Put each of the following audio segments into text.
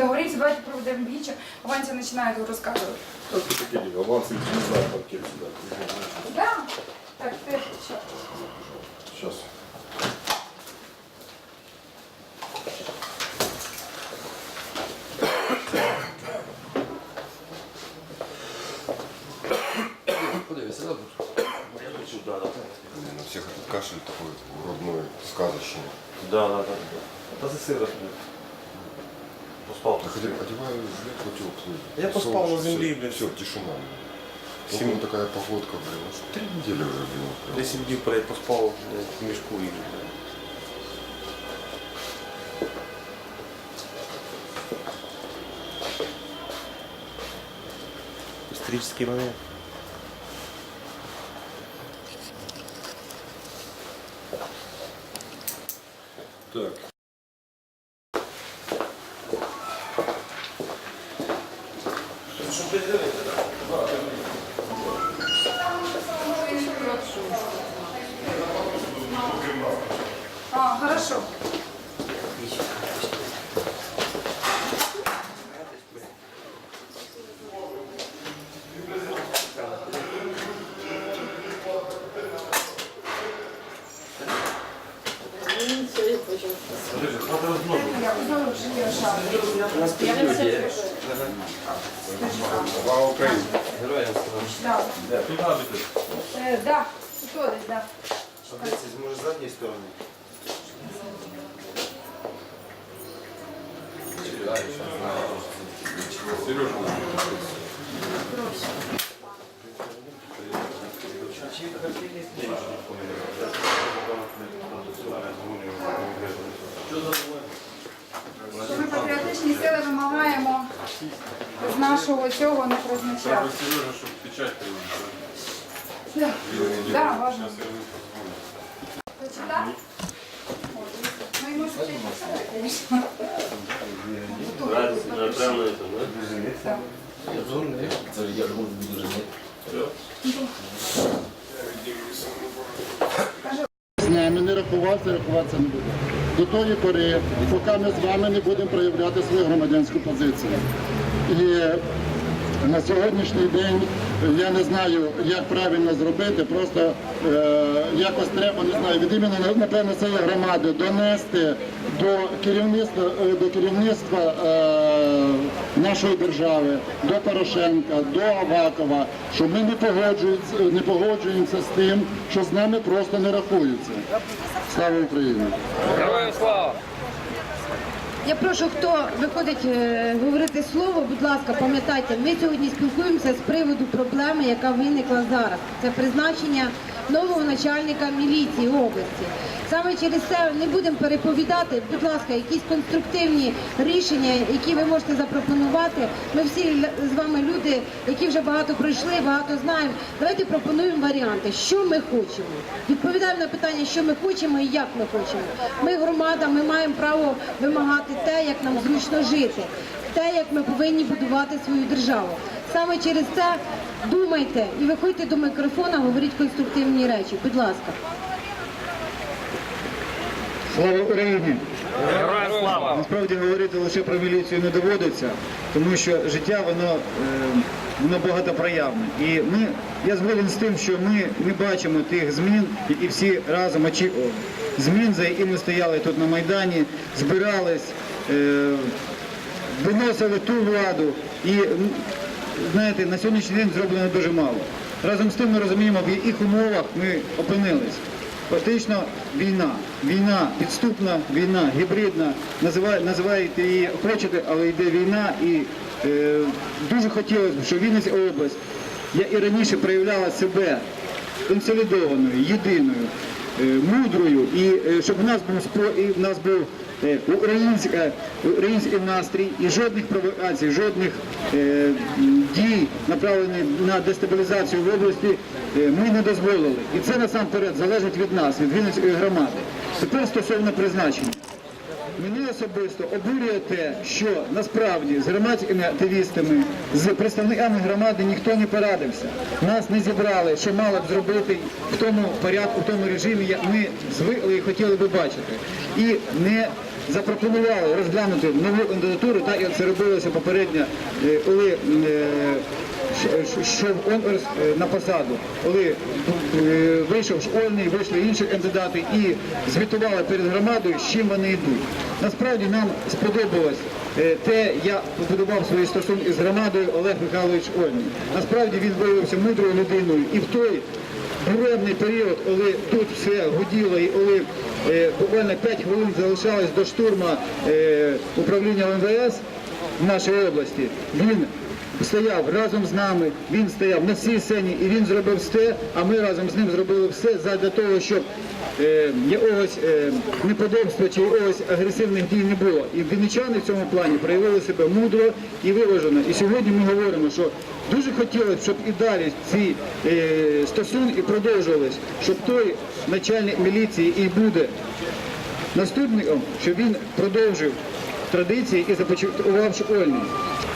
договоримся, давайте проведем вечер. Ванька начинает рассказывать. Как это Кирилл? Авансы не знаю, пакет сюда. Да? Так, ты сейчас. Сейчас. Подивися, да, тут? Блин, у всех этот кашель такой родной, сказочный. Да, да, да. Та це сироп. Поспав. Так один одеваю жилетку теплую. Я поспал на земле, блин. Все, тишина. Семь- Семь... такая погодка, блин. Ну, что три недели уже, блин. прям. Десять днів, блядь, поспав блядь, в мішку і, блядь. Исторический момент. Хорошо. Я узнала, что я шаг. Слава Украине. Героям слава. Да. Тут набити. Э, да. Кто здесь, да. Може, з задньої сторони? Сережа. Що ми патріотичні сили вимагаємо з нашого цього не призначати. Сережа, чтобы печать Да, да, важно. Почитати? Ну і може звісно. Прямо это, да? Це я буду дуже з нами не рахувався, рахуватися не буде. До тої пори, поки ми з вами не будемо проявляти свою громадянську позицію. І на сьогоднішній день я не знаю, як правильно зробити, просто е, якось треба, не знаю, від імені, напевно, цієї громади донести до керівництва, е, до керівництва е, нашої держави, до Порошенка, до Авакова, що ми не погоджуємося, не погоджуємося з тим, що з нами просто не рахуються. Слава Україні! Героям слава! Я прошу, хто виходить е, говорити слово, будь ласка, пам'ятайте, ми сьогодні спілкуємося з приводу проблеми, яка виникла зараз. Це призначення нового начальника міліції області. Саме через це не будемо переповідати. Будь ласка, якісь конструктивні рішення, які ви можете запропонувати. Ми всі з вами люди, які вже багато пройшли, багато знаємо. Давайте пропонуємо варіанти, що ми хочемо. Відповідаємо на питання, що ми хочемо і як ми хочемо. Ми громада, ми маємо право вимагати те, як нам зручно жити, те, як ми повинні будувати свою державу. Саме через це думайте і виходьте до мікрофона, говоріть конструктивні речі. Будь ласка. Слава Україні! Героям слава! Насправді говорити лише про міліцію не доводиться, тому що життя воно, е, воно багатопроявне. І ми, я згоден з тим, що ми не бачимо тих змін, які всі разом очікували. Змін, за якими стояли тут на Майдані, збирались, е, виносили ту владу. І знаєте, на сьогоднішній день зроблено дуже мало. Разом з тим ми розуміємо, в яких умовах ми опинились. Фактично війна. Війна підступна, війна гібридна. Називаєте її хочете, але йде війна. І е, дуже хотілося б, щоб Вінницька область я і раніше проявляла себе консолідованою, єдиною, мудрою, і е, щоб в нас був і в нас був е, український настрій і жодних провокацій, жодних е, дій, направлених на дестабілізацію в області, е, ми не дозволили. І це насамперед залежить від нас, від Вінницької громади. Тепер стосовно призначення. Мене особисто обурює те, що насправді з громадськими активістами, з представниками громади ніхто не порадився. Нас не зібрали, що мало б зробити в тому порядку, в тому режимі, як ми звикли і хотіли би бачити. І не запропонували розглянути нову кандидатуру, так як це робилося попередньо, е, коли е, йшов е, на посаду, коли е, вийшов школьний, вийшли інші кандидати і звітували перед громадою, з чим вони йдуть. Насправді нам сподобалось е, те, як побудував свої стосунки з громадою Олег Михайлович Ольний. Насправді він виявився мудрою людиною і в той буремний період, коли тут все гуділо і коли е, буквально 5 хвилин залишалось до штурма е, управління МВС в нашій області, він стояв разом з нами, він стояв на цій сцені і він зробив все, а ми разом з ним зробили все задля того, щоб е, якогось е, неподобства чи якогось агресивних дій не було. І вінничани в цьому плані проявили себе мудро і виважено. І сьогодні ми говоримо, що дуже хотілося, щоб і далі ці е, стосунки продовжувались, щоб той начальник міліції і буде наступником, щоб він продовжив традиції і започаткував школьний.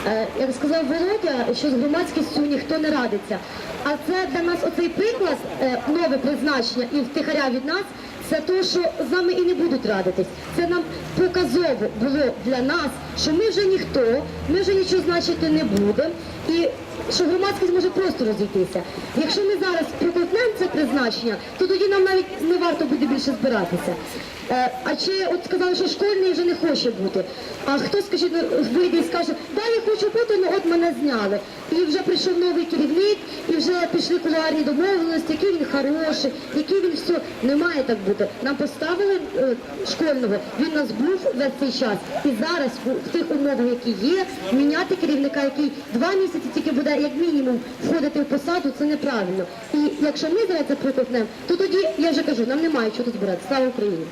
Е, Як сказав Володя, що з громадськістю ніхто не радиться. А це для нас оцей приклад, е, нове призначення і втихаря від нас, це то, що з нами і не будуть радитись. Це нам показово було для нас, що ми вже ніхто, ми вже нічого значити не будемо. І що громадськість може просто розійтися. Якщо ми зараз прикотнемо це призначення, то тоді нам навіть не варто буде більше збиратися. Е, А чи от сказали, що школьний вже не хоче бути. А хто скажіть, ну, вийде і скаже, да, я хочу бути, ну от мене зняли. І вже прийшов новий керівник, і вже пішли кулуарні домовленості, який він хороший, який він все. Не має так бути. Нам поставили е, школьного, він нас був весь цей час. І зараз в тих умовах, які є, міняти керівника, який два місяці тільки буде як мінімум входити в посаду, це неправильно. І якщо ми зараз це прикопнемо, то тоді я вже кажу, нам немає чого тут збирати. Слава Україні!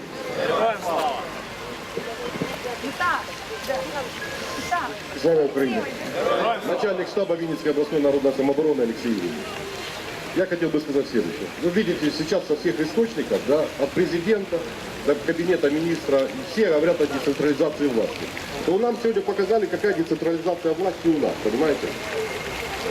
Слава Україні! Начальник штабу Вінницької обласної народної самооборони Олексій Юрьевич. Я хотел бы сказать следующее. Вы видите сейчас со всех источников, да, от президента до кабинета министра, все говорят о децентрализации власти. То нам сегодня показали, какая децентрализация власти у нас, понимаете?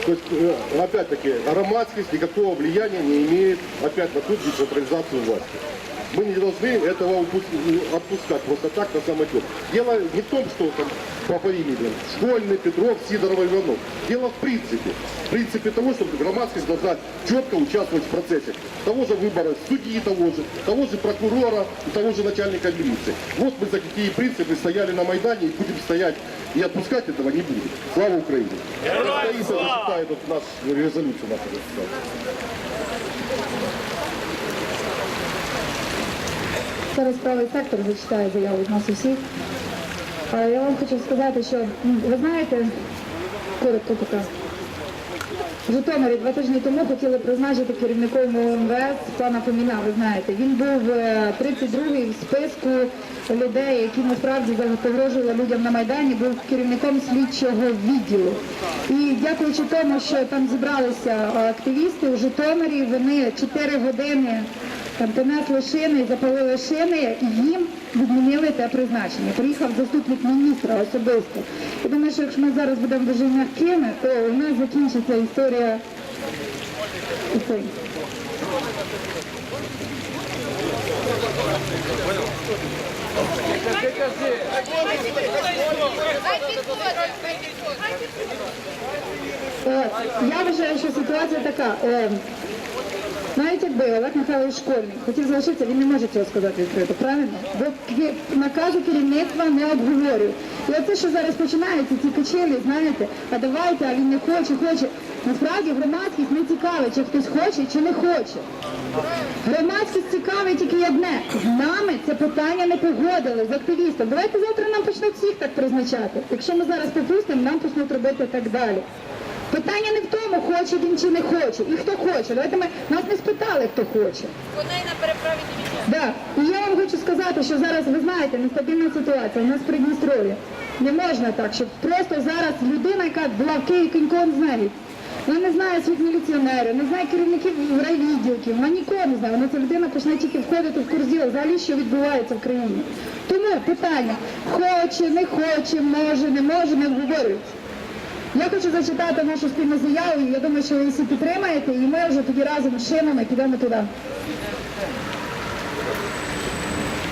То есть, э, опять-таки, громадскость никакого влияния не имеет опять на ту децентрализацию власти. Мы не должны этого отпускать просто так на самотек. Дело не в том, что там по фамилиям Школьный, Петров, Сидоров, Иванов. Дело в принципе. В принципе того, что громадскость должна четко участвовать в процессе. Того же выбора судьи того же, того же прокурора, и того же начальника милиции. Вот мы за какие принципы стояли на Майдане и будем стоять. И отпускать этого не будем. Слава Украине! Стоит, зачитает вот наш резолюцию нашу. Зараз правий сектор зачитає заяву від нас усіх. Я вам хочу сказати, що ну, ви знаєте, коротко така. Житомирі два тижні тому хотіли призначити керівником МВС пана Фоміна, ви знаєте. Він був е, 32-й в списку людей, які насправді погрожували людям на Майдані, був керівником слідчого відділу. І дякуючи тому, що там зібралися е, активісти у Житомирі, вони 4 години там понесли шини і запалили шини, і їм відмінили те призначення. Приїхав заступник міністра особисто. Я думаю, що якщо ми зараз будемо дуже м'якими, то у нас закінчиться історія. Я вважаю, що ситуація така. Навіть якби Олег Михайлович Школьник хотів залишитися, він не може цього сказати відкрито, правильно? Бо наказу керівництва не обговорює. І оце, що зараз починається, ці качелі, знаєте, а давайте, а він не хоче, хоче. Насправді громадськість не цікавить, чи хтось хоче, чи не хоче. Громадськість цікавить тільки одне. З нами це питання не погодили з активістом. Давайте завтра нам почнуть всіх так призначати. Якщо ми зараз попустимо, нам почнуть робити так далі. Питання не в тому, хоче він чи не хоче, і хто хоче. Давайте ми нас не спитали, хто хоче. Вони на переправі Да. І я вам хочу сказати, що зараз ви знаєте, нестабільна ситуація. У нас в Придністров'ї. Не можна так, щоб просто зараз людина, яка була в Києві кіньком знає. Вона не знає своїх міліціонерів, не знає керівників райвідділків, вона нікого не знає. Вона ця людина почне тільки входити в курс діла, взагалі, що відбувається в країні. Тому питання, хоче, не хоче, може, не може, не обговорюється. Я хочу зачитати нашу спільну заяву, і я думаю, що ви всі підтримаєте, і ми вже тоді разом з шинами підемо туди.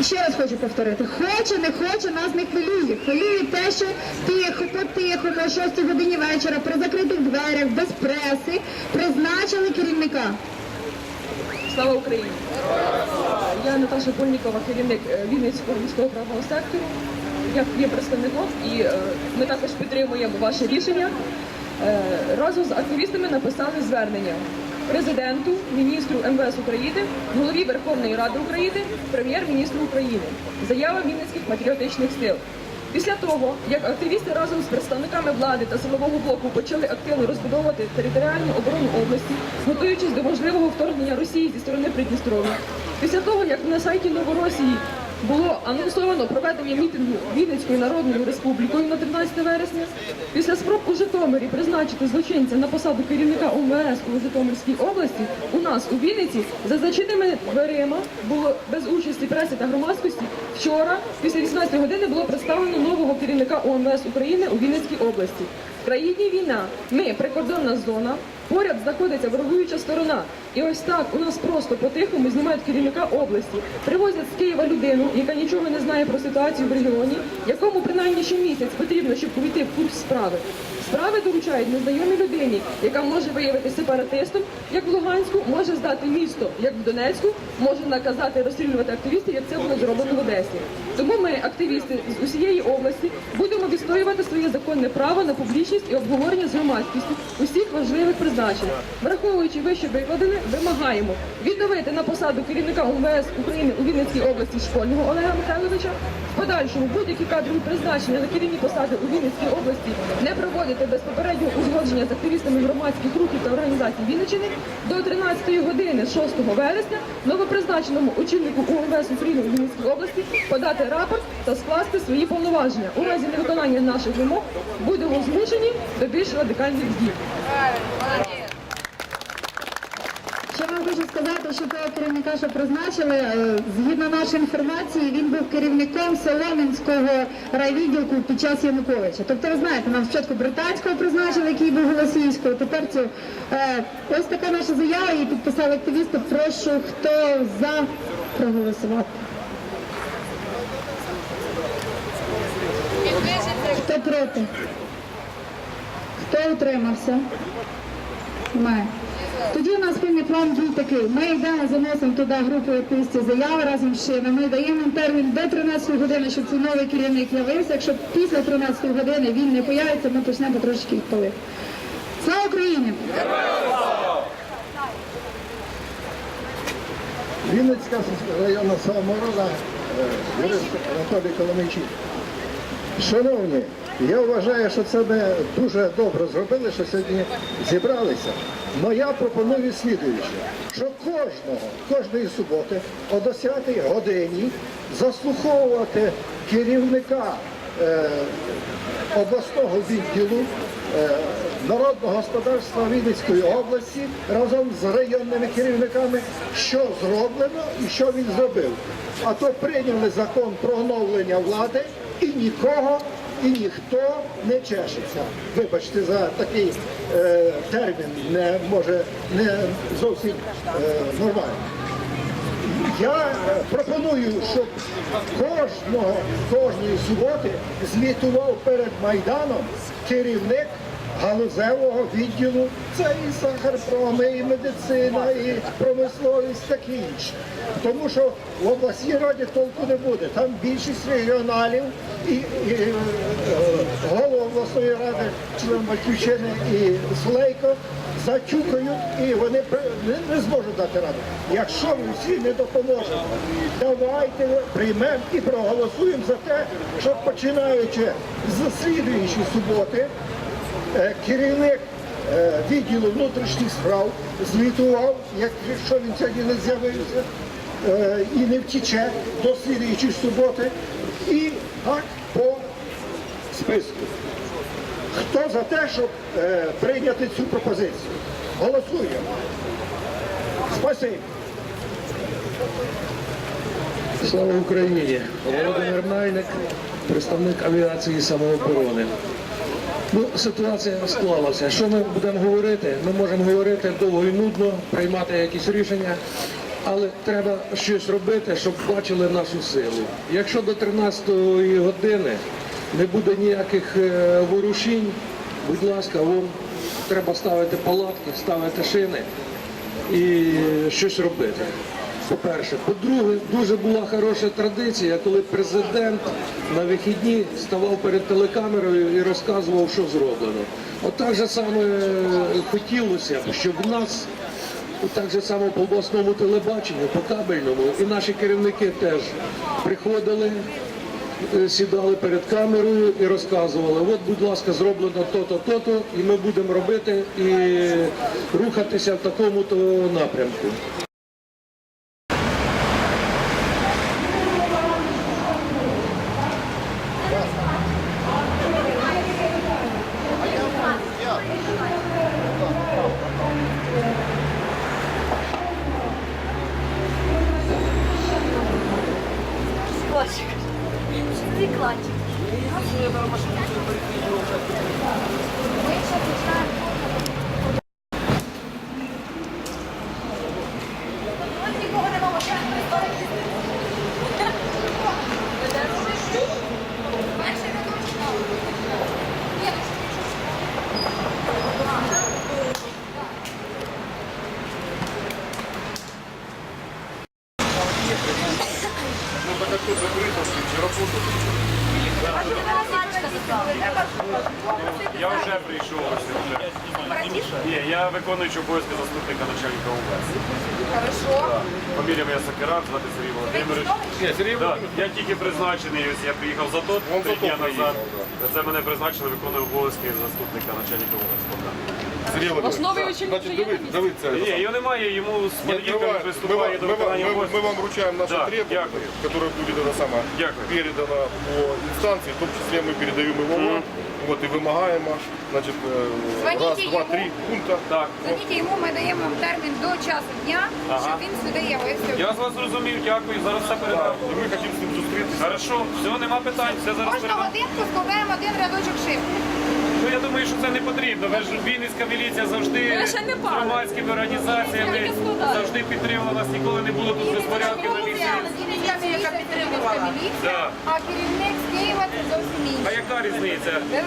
Ще раз хочу повторити, хоче, не хоче, нас не хвилює. Хвилює те, що тихо, по-тихому, о 6 годині вечора, при закритих дверях, без преси, призначили керівника. Слава Україні! Я Наташа Польнікова, керівник е, Вінницького міського правого сектору. Я є представником і е, ми також підтримуємо ваше рішення. Е, Разом з активістами написали звернення президенту, міністру МВС України, голові Верховної Ради України, прем'єр-міністру України. Заява Вінницьких патріотичних сил. Після того, як активісти разом з представниками влади та силового блоку почали активно розбудовувати територіальну оборону області, готуючись до можливого вторгнення Росії зі сторони Придністров'я, після того, як на сайті Новоросії було анонсовано проведення мітингу Вінницькою Народною Республікою на 13 вересня, після спроб у Житомирі призначити злочинця на посаду керівника УМВС у Житомирській області, у нас у Вінниці за зачиненими дверима було без участі преси та громадськості. Вчора, після 18 години, було представлено нового керівника УМВС України у Вінницькій області. В країні війна, ми прикордонна зона, поряд знаходиться ворогуюча сторона. І ось так у нас просто по-тихому знімають керівника області, привозять з Києва людину, яка нічого не знає про ситуацію в регіоні, якому принаймні ще місяць потрібно, щоб увійти в курс справи. Справи доручають незнайомій людині, яка може виявити сепаратистом, як в Луганську, може здати місто, як в Донецьку, може наказати розстрілювати активістів, як це було зроблено в Одесі. Тому ми, активісти з усієї області, будемо відстоювати своє законне право на публічність і обговорення з громадськістю усіх важливих призначень. Враховуючи вище викладене, вимагаємо відновити на посаду керівника УМВС України у Вінницькій області школьного Олега Михайловича, в подальшому будь-які кадрові призначення на керівні посади у Вінницькій області не проводити без попереднього узгодження з активістами громадських рухів та організацій Вінниччини до 13 години 6 вересня новопризначеному очільнику УМВС України у Вінницькій області подати рапорт та скласти свої повноваження. У разі невиконання наших вимог будемо змушені до більш радикальних дій. Ще вам того керівника, що призначили, е, згідно нашої інформації, він був керівником Солом'янського райвідділку під час Януковича. Тобто, ви знаєте, нам спочатку британського призначили, який був голосійського, тепер цю. Е, Ось така наша заява, її підписали активісти. Прошу, хто за проголосувати. Хто проти? Хто утримався? Немає. Тоді у нас спільний план дій такий. Ми йдемо, заносимо туди групу активістів заяви разом з шинами, даємо їм термін до 13 години, щоб цей новий керівник з'явився. Якщо після 13 години він не появиться, ми почнемо трошки їх палити. Слава Україні! Вінницька районна самооборона, е, Анатолій Коломийчук. Шановні, я вважаю, що це ми дуже добре зробили, що сьогодні зібралися. Но я пропоную слідуюче, що кожного, кожної суботи о 10 годині заслуховувати керівника е, обласного відділу е, народного господарства Вінницької області разом з районними керівниками, що зроблено і що він зробив. А то прийняли закон про оновлення влади і нікого і ніхто не чешеться. Вибачте за такий е, термін, не може не зовсім е, нормально. Я е, пропоную, щоб кожного, кожної суботи звітував перед Майданом керівник галузевого відділу. Це і сахарпроми, і медицина, і промисловість, таке інше. Тому що в обласній раді толку не буде. Там більшість регіоналів і, і е, голова обласної ради, член Батьківщини і Слейко затюкають і вони не, не зможуть дати раду. Якщо ми всі не допоможемо, давайте приймемо і проголосуємо за те, щоб починаючи з слідуючої суботи, керівник е, відділу внутрішніх справ звітував, якщо він сьогодні не з'явився е, і не втіче до слідуючої суботи, і так по списку. Хто за те, щоб е, прийняти цю пропозицію? Голосуємо. Спасибі. Слава Україні! Володимир Найник, представник авіації самооборони. Ну, ситуація склалася. Що ми будемо говорити? Ми можемо говорити довго і нудно, приймати якісь рішення. Але треба щось робити, щоб бачили нашу силу. Якщо до 13-ї години не буде ніяких е, ворушінь, будь ласка, вон треба ставити палатки, ставити шини і щось робити. По-перше, по-друге, дуже була хороша традиція, коли президент на вихідні ставав перед телекамерою і розказував, що зроблено. От так же саме е, хотілося б, щоб в нас так же само по обласному телебаченню, по кабельному, і наші керівники теж приходили, е, сідали перед камерою і розказували, от, будь ласка, зроблено то-то, то-то, і ми будемо робити і рухатися в такому-то напрямку. Я вже прийшов ось вже. Ні, я виконуючий обов'язки заступника начальника УВС. Хорошо. Фамілія моя Сакарак, звати Сергій Володимирович. Ні, Сергій да. Я тільки призначений, ось я приїхав за тот три дня назад. Це мене призначили, виконую обов'язки заступника начальника УВС. Сергій Володимирович, Основою очільника значить, диви- дивіться. Ні, його немає, йому з Не понеділка открывай. Мы, приступає вам- до мы, вам- виконання мы- мы обов'язків. вам вручаем наши Да, требования, дякую. которые будет это самое Дякую. передано по инстанции, в том числе мы передаем его вам, вот и вымогаемо, значит, э, Звоните раз, два, ему. три пункта. Так. Дзвоніть йому, ми даємо термін до часу дня, щоб він сюди явився. Я з вас зрозумів, дякую. Зараз все передам. И мы хотим с ним зустріться. Хорошо, все, нема питань, все зараз Кожну передам. годинку складаємо один рядочок шифру. Ну я думаю, що це не потрібно. Ви ж Вінницька міліція завжди з громадськими організаціями завжди підтримувала нас, ніколи не було тут безпорядків на місці. яка підтримувала. Да. А керівник з Києва це зовсім А яка різниця? Як,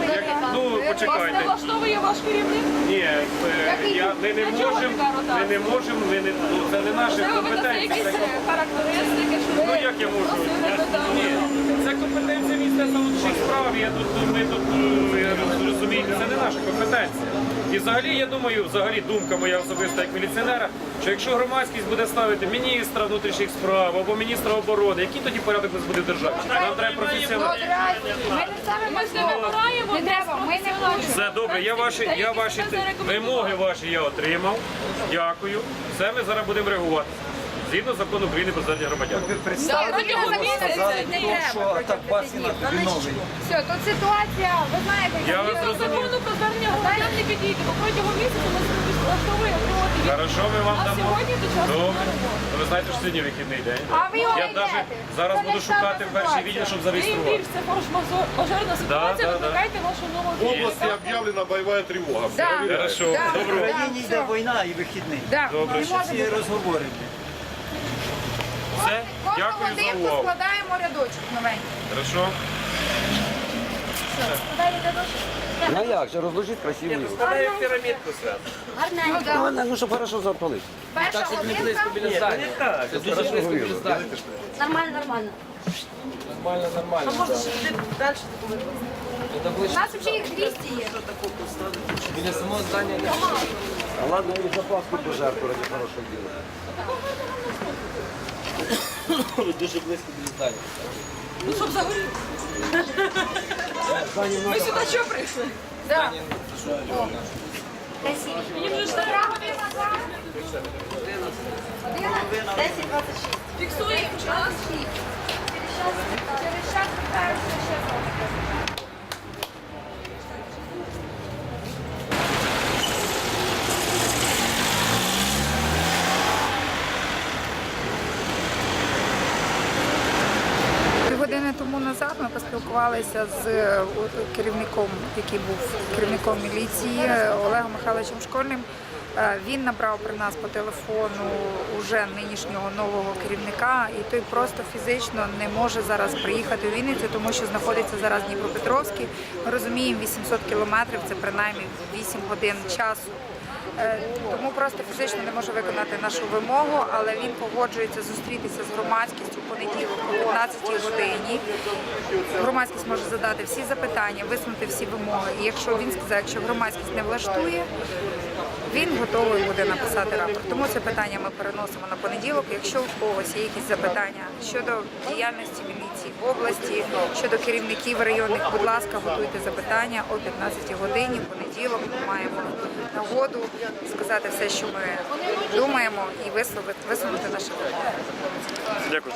ну Велика. Вас не влаштовує ваш керівник? Ні, е, я, ми не можемо, ми не можемо, ми не, ну, це не наші Можливо, ви дасте компетенції. якісь е, характеристики, що ну ви як я можу? Я, ні, це компетенція Міністерства внутрішніх справ. Я тут, ми тут, е, я роз- розумієте, це не наша компетенція. І взагалі, я думаю, взагалі думка моя особиста як міліціонера, що якщо громадськість буде ставити міністра внутрішніх справ або міністра оборони, який тоді порядок у нас буде в державі? Нам треба професіонал. Ми не ставимо Ми ж не вибираємо Не треба, ми не хочемо. Все добре, я ваші, я ваші вимоги ваші я отримав. Дякую. Все ми зараз будемо реагувати. Згідно закону України про звернення громадян. Да, протягом місяця не треба. протягом п'яти днів. Все, тут ситуація, ви знаєте, Я вас зрозумів. Закону про звернення громадян не підійде, бо протягом місяця ми влаштовує отримати. Хорошо, ми вам А дамо. сьогодні до часу Добре. не. Ви знаєте, що сьогодні вихідний день. А ви його Я навіть зараз Це буду нещасна шукати перший ситуація. відділ, щоб Тим зареєструвати. більш це форс-мажорна ситуація, да, да. викликайте вашу нову В области объявлена боевая тревога. Да. Хорошо, Да. добро. Да, все. війна і вихідний. Да, Добре. не може бути. Все, Кожну дякую за увагу. складаємо рядочок новенький. Хорошо. Складаємо рядочок. Ну як же, розложіть красиво. Складаю пірамідку свят. Ну, да. Ну, щоб хорошо запалити. Перша годинка. Це дуже близько біля здання. Нормально, нормально. Нормально, нормально. У нас взагалі їх 200 є. Біля самого здання не ладно, і запаску пожертву ради хорошого діла. Дуже близько до здання. Ну, щоб загоріти. Ми сюди що прийшли? Да. Мені вже ж Котра година зараз? 10.26. фіксуємо час. Через час питаюся ще раз. Три години тому назад ми поспілкувалися з е, керівником, який був керівником міліції Олегом Михайловичем Школьним. Е, Він набрав при нас по телефону уже нинішнього нового керівника, і той просто фізично не може зараз приїхати у Вінницю, тому що знаходиться зараз в Дніпропетровській. Ми розуміємо, 800 кілометрів це принаймні 8 годин часу. Е, Тому просто фізично не може виконати нашу вимогу, але він погоджується зустрітися з громадськістю у понеділок о 15 годині. Громадськість може задати всі запитання, висунути всі вимоги. І якщо він сказав, якщо громадськість не влаштує, він готовий буде написати рапорт. Тому це питання ми переносимо на понеділок. Якщо у когось є якісь запитання щодо діяльності міліції в області, щодо керівників районних, будь ласка, готуйте запитання о 15 годині. Понеділок ми маємо нагоду сказати все, що ми думаємо, і висловити висунути наше. Дякую.